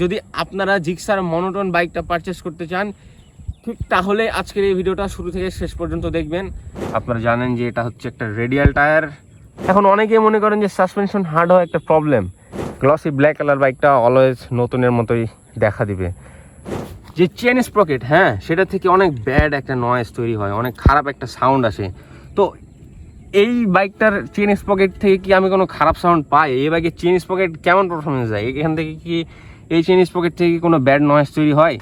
যদি আপনারা Gixxer monotone বাইকটা পারচেস করতে চান, ঠিক তাহলে আজকের এই ভিডিওটা শুরু থেকে শেষ পর্যন্ত দেখবেন। আপনারা জানেন যে এটা হচ্ছে একটা রেডিয়াল টায়ার এখন অনেকে মনে করেন যে সাসপেনশন হার্ড হওয়া একটা প্রবলেম গ্লসি ব্ল্যাক কালার বাইকটা অলওয়েজ নতুনের মতোই দেখা দিবে। যে চেন স্প্রকেট হ্যাঁ সেটা থেকে অনেক ব্যাড একটা নয়েজ তৈরি হয়, অনেক খারাপ একটা সাউন্ড আসে। তো এই বাইকটার চেন স্পকেট থেকে কি আমি কোনো খারাপ সাউন্ড পাই? এই বাইকের চেন স্পকেট কেমন পারফরমেন্স দেয়? এখান থেকে কি এই চেন স্পকেট থেকে কোনো ব্যাড নয়েজ তৈরি হয়?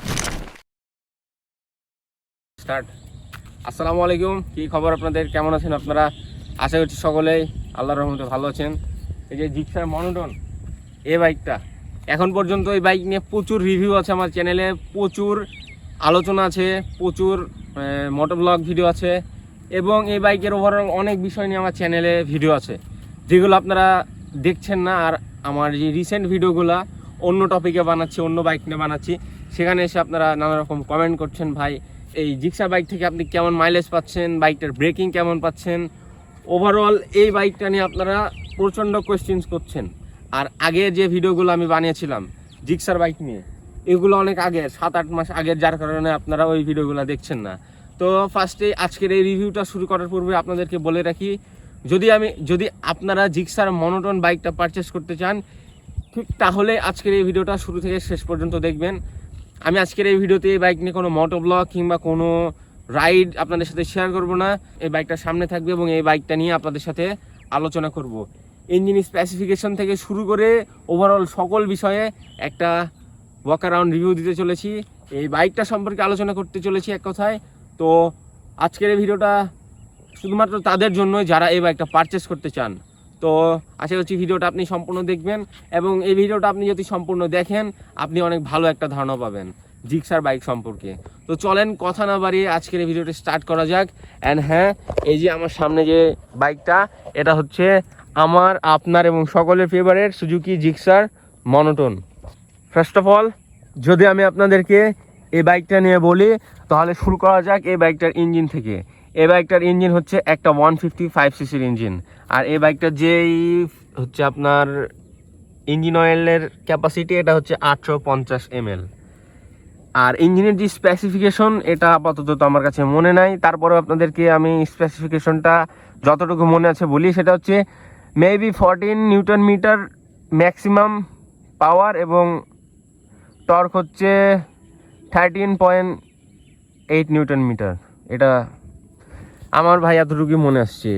স্টার্ট আসসালামু আলাইকুম। কি খবর আপনাদের? কেমন আছেন আপনারা? আশা করছি সকলেই আল্লাহর রহমতে ভালো আছেন। এই যে জিক্সার মনোটন এ বাইকটা, এখন পর্যন্ত এই বাইক নিয়ে প্রচুর রিভিউ আছে আমার চ্যানেলে প্রচুর আলোচনা আছে, প্রচুর মোটর ব্লগ ভিডিও আছে, এবং এই বাইকের ওভারঅল অনেক বিষয় নিয়ে আমার চ্যানেলে ভিডিও আছে। যেগুলো আপনারা দেখছেন না, আর আমার যে রিসেন্ট ভিডিওগুলো অন্য টপিকে বানাচ্ছি, অন্য বাইক নিয়ে বানাচ্ছি। সেখানে এসে আপনারা নানা রকম কমেন্ট করছেন, ভাই, এই জিক্সা বাইক থেকে আপনি কেমন মাইলেজ পাচ্ছেন? বাইকটার ব্রেকিং কেমন পাচ্ছেন? ওভারঅল এই বাইকটা নিয়ে আপনারা প্রচণ্ড কোয়েশ্চেন্স করছেন। আর আগে যে ভিডিওগুলো আমি বানিয়েছিলাম জিক্সার বাইক নিয়ে, এগুলো অনেক আগে সাত আট মাস আগের যার কারণে আপনারা ওই ভিডিওগুলো দেখছেন না। তো ফার্স্টে আজকের এই রিভিউটা শুরু করার পূর্বে আপনাদেরকে বলে রাখি, যদি আমি, যদি আপনারা জিক্সার মনোটন বাইকটা পারচেস করতে চান ঠিক, তাহলে আজকের এই ভিডিওটা শুরু থেকে শেষ পর্যন্ত দেখবেন। আমি আজকের এই ভিডিওতে এই বাইক নিয়ে কোনো মোটো ব্লগ কিংবা কোনো রাইড আপনাদের সাথে শেয়ার করব না। এই বাইকটা সামনে থাকবে এবং এই বাইকটা নিয়ে আপনাদের সাথে আলোচনা করব। ইঞ্জিন স্পেসিফিকেশন থেকে শুরু করে ওভারঅল সকল বিষয়ে একটা ওয়াক অ্যারাউন্ড রিভিউ দিতে চলেছি। এই বাইকটা সম্পর্কে আলোচনা করতে চলেছি এক কথায়। তো আজকের এই ভিডিওটা শুধুমাত্র তাদের জন্যই, যারা এই বাইকটা পারচেস করতে চান তো আশা করছি ভিডিওটা আপনি সম্পূর্ণ দেখবেন এবং এই ভিডিওটা আপনি যদি সম্পূর্ণ দেখেন, আপনি অনেক ভালো একটা ধারণা পাবেন জিক্সার বাইক সম্পর্কে। তো চলেন কথা না বাড়িয়ে আজকের এই ভিডিওটা স্টার্ট করা যাক। অ্যান্ড হ্যাঁ এই যে আমার সামনে যে বাইকটা, এটা হচ্ছে আমার, আপনার এবং সকলের favourite Suzuki Gixxer monotone first of all যদি আমি আপনাদেরকে এই বাইকটা নিয়ে বলি, তাহলে শুরু করা যাক এই বাইকটার ইঞ্জিন থেকে। এই বাইকটার ইঞ্জিন হচ্ছে একটা ওয়ান ফিফটি ফাইভ সিসির ইঞ্জিন। আর এই বাইকটার যেই হচ্ছে আপনার ইঞ্জিন অয়েলের ক্যাপাসিটি এটা হচ্ছে আটশো পঞ্চাশ এমএল। আর ইঞ্জিনের যে স্পেসিফিকেশন এটা আপাতত তো আমার কাছে মনে নাই। তারপরে আপনাদেরকে আমি স্পেসিফিকেশনটা যতটুকু মনে আছে বলি, সেটা হচ্ছে maybe fourteen newton metre maximum power এবং টর্ক হচ্ছে thirteen point eight newton metre এটা আমার ভাই এতটুকু মনে আসছে।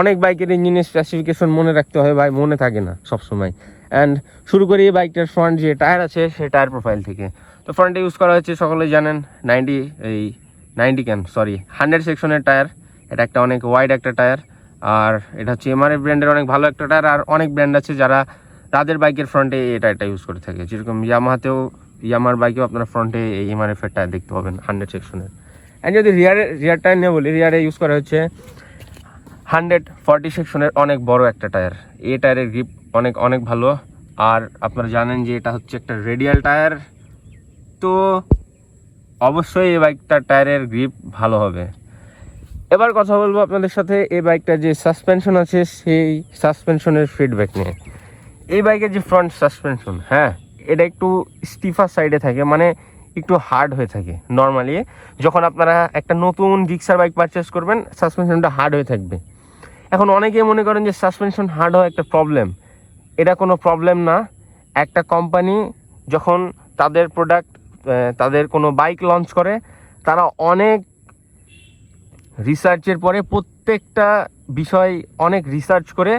অনেক বাইকের ইঞ্জিনের স্পেসিফিকেশন মনে রাখতে হয়, ভাই মনে থাকে না সবসময়। অ্যান্ড শুরু করি এই বাইকটার ফ্রন্ট যে টায়ার আছে, সেই টায়ার প্রোফাইল থেকে। তো ফ্রন্টে ইউজ করা হচ্ছে সকলে জানেন নাইনটি এই নাইনটি ক্যান সরি হান্ড্রেড সেকশনের টায়ার এটা একটা অনেক ওয়াইড একটা টায়ার আর এটা হচ্ছে এমআরএফ ব্র্যান্ডের অনেক ভালো একটা টায়ার আর অনেক ব্র্যান্ড আছে যারা তাদের বাইকের ফ্রন্টে এই টায়ারটা ইউজ করে থাকে। যেরকম ইয়ামাহাতেও ইয়ামার বাইকেও আপনারা ফ্রন্টে এই এমআরএফ এর টায়ার দেখতে পাবেন হান্ড্রেড সেকশনের অ্যান্ড যদি রিয়ারে রিয়ার টায়ার নিয়ে বলি রিয়ারে ইউজ করা হচ্ছে হান্ড্রেড ফর্টি সেকশনের অনেক বড় একটা টায়ার এই টায়ারের গ্রিপ অনেক অনেক ভালো। আর আপনারা জানেন যে এটা হচ্ছে একটা রেডিয়াল টায়ার তো অবশ্যই এই বাইকটার টায়ারের গ্রিপ ভালো হবে। এবার কথা বলব আপনাদের সাথে এই বাইকটার যে সাসপেনশন আছে, সেই সাসপেনশনের ফিডব্যাক নিয়ে। এই বাইকের যে ফ্রন্ট সাসপেনশন হ্যাঁ এটা একটু স্টিফার সাইডে থাকে। মানে একটু হার্ড হয়ে থাকে। নর্মালি যখন আপনারা একটা নতুন জিক্সার বাইক পারচেস করবেন সাসপেনশনটা হার্ড হয়ে থাকবে। এখন অনেকেই মনে করেন যে সাসপেনশন হার্ড হওয়া একটা প্রবলেম এটা কোনো প্রবলেম না। একটা কোম্পানি যখন তাদের প্রোডাক্ট তাদের কোনো বাইক লঞ্চ করে, তারা অনেক রিসার্চের পরে প্রত্যেকটা বিষয় অনেক রিসার্চ করে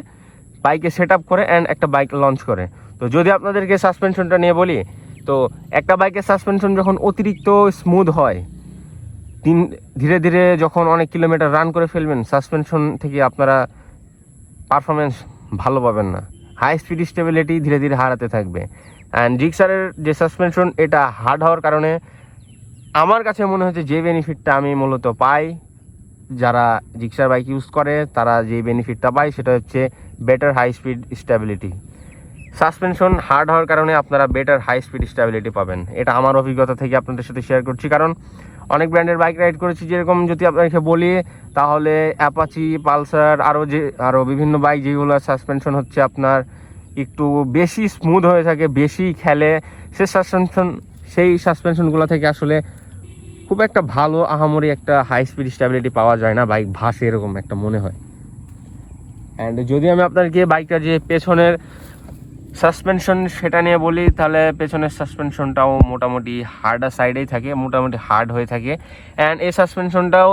বাইকে সেট আপ করে অ্যান্ড একটা বাইক লঞ্চ করে। তো যদি আপনাদেরকে সাসপেনশনটা নিয়ে বলি তো একটা বাইকের সাসপেনশন যখন অতিরিক্ত স্মুথ হয়, তিন, ধীরে ধীরে যখন অনেক কিলোমিটার রান করে ফেলবেন সাসপেনশন থেকে আপনারা পারফরমেন্স ভালো পাবেন না। হাই স্পিড স্টেবিলিটি ধীরে ধীরে হারাতে থাকবে। অ্যান্ড জিক্সারের যে সাসপেনশন এটা হার্ড হওয়ার কারণে আমার কাছে মনে হচ্ছে যে বেনিফিটটা আমি মূলত পাই। যারা জিক্সার বাইক ইউজ করে, তারা যে বেনিফিটটা পায়, সেটা হচ্ছে better high speed stability suspension hard হওয়ার কারণে আপনারা বেটার হাই স্পিড স্টেবিলিটি পাবেন। এটা আমার অভিজ্ঞতা থেকে আপনাদের সাথে শেয়ার করছি। কারণ অনেক ব্র্যান্ডের বাইক রাইড করেছি যেরকম যদি আপনাকে বলি, তাহলে অ্যাপাচি পালসার আরও যে আরও বিভিন্ন বাইক যেগুলো সাসপেনশন হচ্ছে আপনার একটু বেশি স্মুথ হয়ে থাকে, বেশি খেলে, সে সাসপেনশন সেই সাসপেনশনগুলো থেকে আসলে খুব একটা ভালো আহামরি একটা হাই স্পিড স্টেবিলিটি পাওয়া যায় না বাইক ভাসে এরকম একটা মনে হয়। অ্যান্ড যদি আমি আপনাদেরকে বাইকটা যে পেছনের সাসপেনশন সেটা নিয়ে বলি, তাহলে পেছনের সাসপেনশনটাও মোটামুটি হার্ডার সাইডেই থাকে, মোটামুটি হার্ড হয়ে থাকে। অ্যান্ড এই সাসপেনশনটাও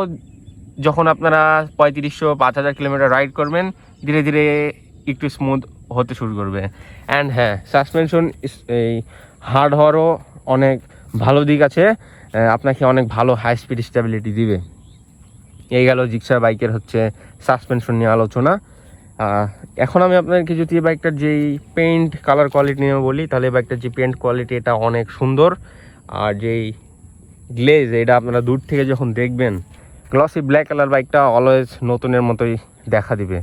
যখন আপনারা পঁয়ত্রিশশো, পাঁচ হাজার কিলোমিটার রাইড করবেন, ধীরে ধীরে একটু স্মুথ হতে শুরু করবে। অ্যান্ড হ্যাঁ সাসপেনশন এই হার্ড হওয়ারও অনেক ভালো দিক আছে আপনাকে অনেক ভালো হাই স্পিড স্টেবিলিটি দিবে। এই গেল জিক্সার বাইকের হচ্ছে সাসপেনশন নিয়ে আলোচনা। এখন আমি আপনাদেরকে যদি এই বাইকটার যেই পেন্ট কালার কোয়ালিটি নিয়ে বলি, তাহলে এই বাইকটার যে পেন্ট কোয়ালিটি এটা অনেক সুন্দর। আর যেই গ্লেজ এটা আপনারা দূর থেকে যখন দেখবেন গ্লসি ব্ল্যাক কালার বাইকটা অলওয়েজ নতুনের মতোই দেখা দিবে।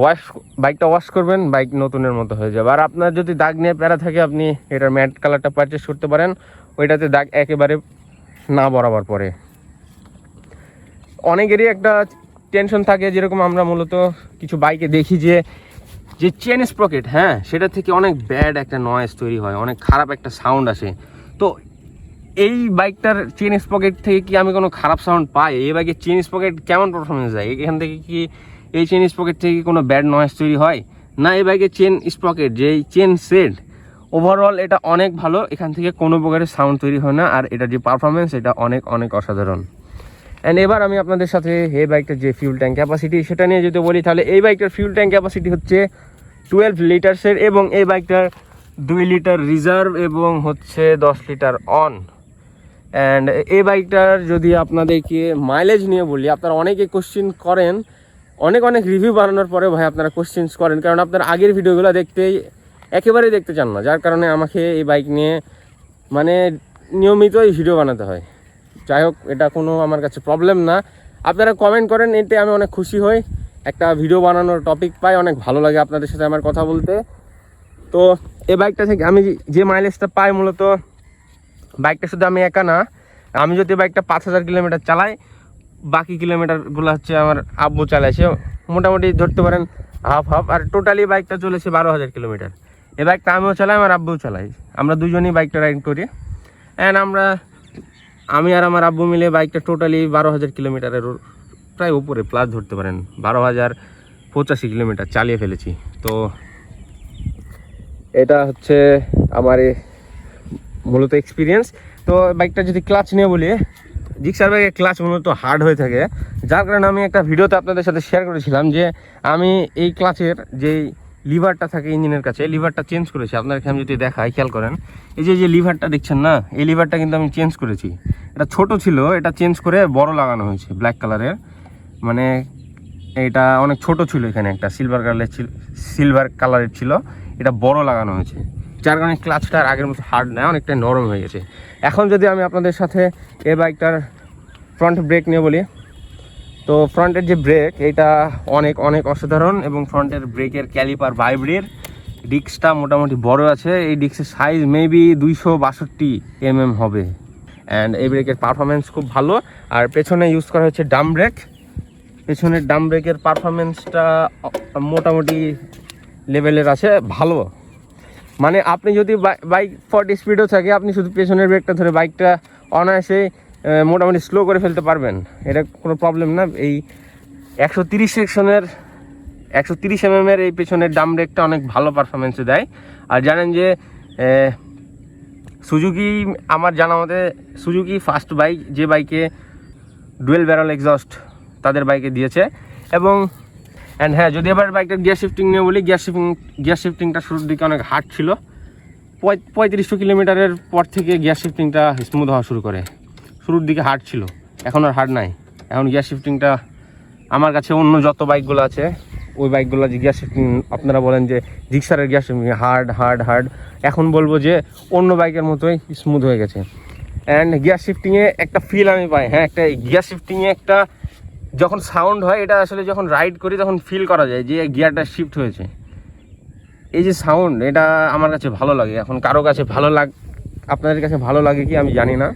ওয়াশ বাইকটা ওয়াশ করবেন বাইক নতুনের মতো হয়ে যাবে। আর আপনার যদি দাগ নিয়ে প্যারা থাকে, আপনি এটার ম্যাট কালারটা পারচেস করতে পারেন, ওইটাতে দাগ একেবারে না বরাবর পরে। অনেকেরই একটা টেনশন থাকে, যেরকম আমরা মূলত কিছু বাইকে দেখি যে যে চেন স্প্রকেট হ্যাঁ সেটা থেকে অনেক ব্যাড একটা নয়েজ তৈরি হয়, অনেক খারাপ একটা সাউন্ড আসে। তো এই বাইকটার চেন স্পকেট থেকে কি আমি কোনো খারাপ সাউন্ড পাই? এই বাইকের চেন স্পকেট কেমন পারফরমেন্স দেয়? এখান থেকে কি এই চেন স্পকেট থেকে কোনো ব্যাড নয়েজ তৈরি হয়? না, এই বাইকের চেন স্পকেট যে চেন সেট ওভারঅল এটা অনেক ভালো, এখান থেকে কোনো প্রকারের সাউন্ড তৈরি হয় না, আর এটার যে পারফরমেন্স এটা অনেক অনেক অসাধারণ। অ্যান্ড এবার আমি আপনাদের সাথে এই বাইকটার যে ফিউল ট্যাঙ্ক ক্যাপাসিটি সেটা নিয়ে যদি বলি, তাহলে এই বাইকটার ফিউল ট্যাঙ্ক ক্যাপাসিটি হচ্ছে টুয়েলভ লিটার্সের এবং এই বাইকটার দুই লিটার রিজার্ভ এবং হচ্ছে দশ লিটার অন অ্যান্ড এই বাইকটার যদি আপনাদেরকে মাইলেজ নিয়ে বলি, আপনারা অনেকে কোশ্চিন করেন, অনেক অনেক রিভিউ বানানোর পরে ভাই আপনারা কোশ্চিনস করেন, কারণ আপনার আগের ভিডিওগুলো দেখতেই একেবারেই দেখতে চান না, যার কারণে আমাকে এই বাইক নিয়ে মানে নিয়মিতই ভিডিও বানাতে হয়। যাই হোক, এটা কোনো আমার কাছে প্রবলেম না। আপনারা কমেন্ট করেন, এতে আমি অনেক খুশি হই। একটা ভিডিও বানানোর টপিক পাই, অনেক ভালো লাগে আপনাদের সাথে আমার কথা বলতে। তো, এই বাইকটা থেকে আমি যে মাইলেজটা পাই মূলত বাইকটা শুধু আমি একা না, আমি যদি বাইকটা পাঁচ হাজার কিলোমিটার চালাই, বাকি কিলোমিটারগুলো হচ্ছে আমার আব্বু চালাইছে মোটামুটি ধরতে পারেন হাফ হাফ আর টোটালি বাইকটা চলেছে বারো হাজার কিলোমিটার। এ বাইকটা আমিও চালাই, আমার আব্বুও চালাই আমরা দুজনেই বাইকটা রাইড করি। অ্যান্ড আমরা আমি আর আমার আব্বু মিলে বাইকটা টোটালি বারো হাজার কিলোমিটারের প্রায় উপরে প্লাস ধরতে পারেন। বারো হাজার পঁচাশি কিলোমিটার চালিয়ে ফেলেছি। তো এটা হচ্ছে আমার মূলত এক্সপিরিয়েন্স তো বাইকটা যদি ক্লাচ নিয়ে বলি জিক্সার বাইকের ক্লাচ মূলত হার্ড হয়ে থাকে। যার কারণে আমি একটা ভিডিওতে আপনাদের সাথে শেয়ার করেছিলাম যে আমি এই ক্লাচের যেই লিভারটা থাকে ইঞ্জিনের কাছে লিভারটা চেঞ্জ করেছি। আপনাদেরকে আমি যদি দেখাই, খেয়াল করেন। এই যে যে লিভারটা দেখছেন না, এই লিভারটা কিন্তু আমি চেঞ্জ করেছি। এটা ছোট ছিল, এটা চেঞ্জ করে বড় লাগানো হয়েছে ব্ল্যাক কালারের মানে এটা অনেক ছোট ছিল এখানে একটা সিলভার কালারের ছিল সিলভার কালারের ছিল। এটা বড় লাগানো হয়েছে। যার কারণে ক্লাচটা আগের মতো হার্ড নয় অনেকটা নরম হয়ে গেছে। এখন যদি আমি আপনাদের সাথে এ বাইকটার ফ্রন্ট ব্রেক নিয়ে বলি তো ফ্রন্টের যে ব্রেক, এটা অনেক অনেক অসাধারণ এবং ফ্রন্টের ব্রেকের ক্যালিপার ভাইব্রের ডিস্কটা মোটামুটি বড় আছে। এই ডিস্কের সাইজ মেবি দুইশো বাষট্টি এমএম হবে। অ্যান্ড এই ব্রেকের পারফরমেন্স খুব ভালো। আর পেছনে ইউজ করা হচ্ছে ডাম ব্রেক পেছনের ডাম ব্রেকের পারফরমেন্সটা মোটামুটি লেভেলের আছে, ভালো। মানে আপনি যদি বাইক ফর্টি স্পিডও থাকে, আপনি শুধু পেছনের ব্রেকটা ধরে বাইকটা অনায়াসে মোটামুটি স্লো করে ফেলতে পারবেন। এটা কোনো প্রবলেম না। এই একশো তিরিশ সেকশনের একশো তিরিশ এম এর এই পেছনের ডাম ব্রেকটা অনেক ভালো পারফরমেন্স দেয়। আর জানেন যে সুজুকি আমার জানা মতে সুজুকি ফার্স্ট বাইক যে বাইকে ডুয়েল ব্যারল এক্সস্ট তাদের বাইকে দিয়েছে। এবং অ্যান্ড হ্যাঁ যদি এবার বাইকটা গিয়ার শিফটিং নিয়ে বলি গিয়ার শিফটিং গিয়ার শিফটিংটা শুরুর দিকে অনেক হার্ড ছিল। পঁয়- পঁয়ত্রিশশো কিলোমিটারের পর থেকে গিয়ার শিফটিংটা স্মুথ হওয়া শুরু করে। শুরুর দিকে হার্ড ছিল। এখন আর হার্ড নাই। এখন গিয়ার শিফটিংটা আমার কাছে অন্য যত বাইকগুলো আছে, ওই বাইকগুলো যে গিয়ার শিফটিং আপনারা বলেন যে জিক্সারের gear shifting hard hard hard এখন বলব যে অন্য বাইকের মতোই স্মুথ হয়ে গেছে। অ্যান্ড গিয়ার শিফটিংয়ে একটা ফিল আমি পাই হ্যাঁ একটা গিয়ার শিফটিংয়ে একটা যখন সাউন্ড হয়, এটা আসলে যখন রাইড করি তখন ফিল করা যায় যে গিয়ারটা শিফট হয়েছে। এই যে সাউন্ড এটা আমার কাছে ভালো লাগে। এখন কারও কাছে ভালো লাগ, আপনাদের কাছে ভালো লাগে কি আমি জানি না।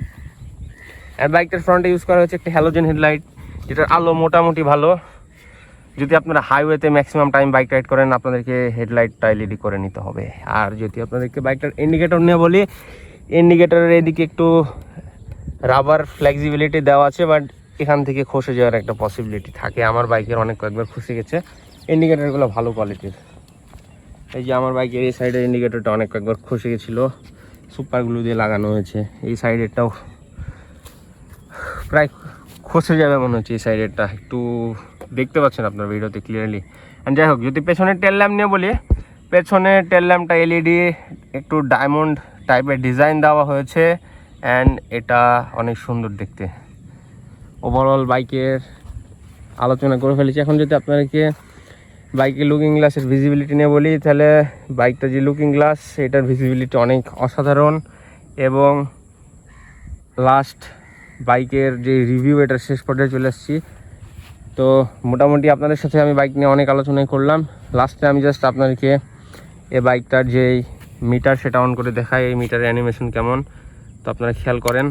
বাইকটার ফ্রন্টে ইউজ করা হচ্ছে একটা হ্যালোজেন হেডলাইট যেটার আলো মোটামুটি ভালো। যদি আপনারা হাইওয়েতে ম্যাক্সিমাম টাইম বাইক রাইড করেন, আপনাদেরকে হেডলাইটটা এলইডি করে নিতে হবে। আর যদি আপনাদেরকে বাইকটার ইন্ডিকেটর নিয়ে বলি ইন্ডিকেটরের এদিকে একটু রাবার ফ্লেক্সিবিলিটি দেওয়া আছে বাট এখান থেকে খসে যাওয়ার একটা পসিবিলিটি থাকে। আমার বাইকের অনেক কয়েকবার খসে গেছে। ইন্ডিকেটারগুলো ভালো কোয়ালিটির এই যে আমার বাইকের এই সাইডের ইন্ডিকেটরটা অনেক কয়েকবার খসে গেছিল। সুপারগুলো দিয়ে লাগানো হয়েছে। এই সাইডেরটাও প্রায় খসে যাবে মনে হচ্ছে এই সাইডেরটা একটু দেখতে পাচ্ছেন আপনার ভিডিওতে ক্লিয়ারলি অ্যান্ড যাই হোক, যদি পেছনের টেল ল্যাম্প নিয়ে বলি, পেছনের টেল ল্যাম্পটা এলইডি একটু ডায়মন্ড টাইপের ডিজাইন দেওয়া হয়েছে। অ্যান্ড এটা অনেক সুন্দর দেখতে। ওভারঅল বাইকের আলোচনা করে ফেলেছি। এখন যদি আপনাদেরকে বাইকের লুকিং গ্লাসের ভিজিবিলিটি নিয়ে বলি, তাহলে বাইকটা যে লুকিং গ্লাস এটার ভিজিবিলিটি অনেক অসাধারণ। এবং লাস্ট বাইকের যে রিভিউ এটার শেষ পর্যায়ে চলে এসেছি তো মোটামুটি আপনাদের সাথে আমি বাইক নিয়ে অনেক আলোচনাই করলাম। লাস্টে আমি জাস্ট আপনাদেরকে এই বাইকটার যে মিটার সেটা অন করে দেখাই, এই মিটারের অ্যানিমেশন কেমন। তো আপনারা খেয়াল করেন।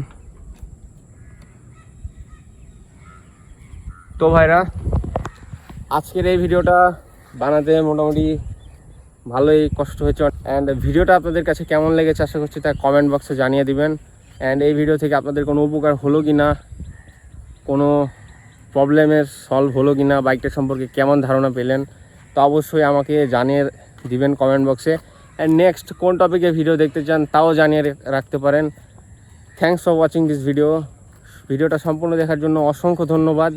তো ভাইরা, আজকের এই ভিডিওটা বানাতে মোটামুটি ভালোই কষ্ট হয়েছে। অ্যান্ড ভিডিওটা আপনাদের কাছে কেমন লেগেছে আশা করছি তা কমেন্ট বক্সে জানিয়ে দিবেন। অ্যান্ড এই ভিডিও থেকে আপনাদের কোনো উপকার হলো কি না কোনো প্রবলেমের সলভ হলো কি না বাইকটা সম্পর্কে কেমন ধারণা পেলেন, তো অবশ্যই আমাকে জানিয়ে দিবেন কমেন্ট বক্সে অ্যান্ড নেক্সট কোন টপিকে ভিডিও দেখতে চান, তাও জানিয়ে রাখতে পারেন। Thanks for watching this video ভিডিওটা সম্পূর্ণ দেখার জন্য অসংখ্য ধন্যবাদ।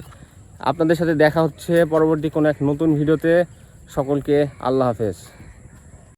আপনাদের সাথে দেখা হচ্ছে পরবর্তী কোনো এক নতুন ভিডিওতে সকলকে আল্লাহ হাফেজ।